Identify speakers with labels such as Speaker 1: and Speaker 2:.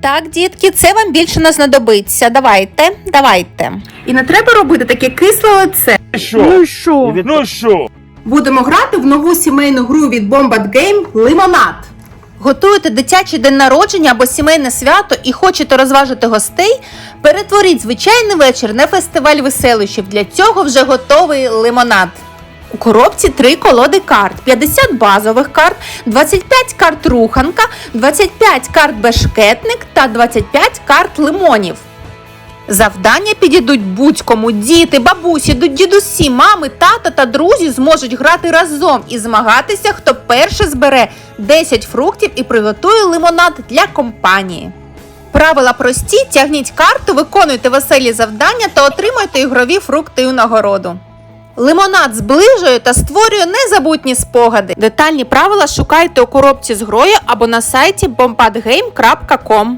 Speaker 1: Так, дітки, це вам більше не знадобиться. Давайте, давайте.
Speaker 2: І не треба робити таке кисле лице.
Speaker 3: Що?
Speaker 4: Ну що?
Speaker 3: Ну що?
Speaker 2: Будемо грати в нову сімейну гру від Bombat Game Лимонад.
Speaker 1: Готуєте дитячий день народження або сімейне свято і хочете розважити гостей? Перетворіть звичайний вечір на фестиваль веселощів. Для цього вже готовий лимонад. У коробці три колоди карт: 50 базових карт, 25 карт руханка, 25 карт бешкетник та 25 карт лимонів. Завдання підійдуть будь-кому. Діти, бабусі, дідусі, мами, тата та друзі зможуть грати разом і змагатися, хто перше збере 10 фруктів і приготує лимонад для компанії. Правила прості: тягніть карту, виконуйте веселі завдання та отримуйте ігрові фрукти у нагороду. Лимонад зближує та створює незабутні спогади. Детальні правила шукайте у коробці з грою або на сайті bombadgame.com.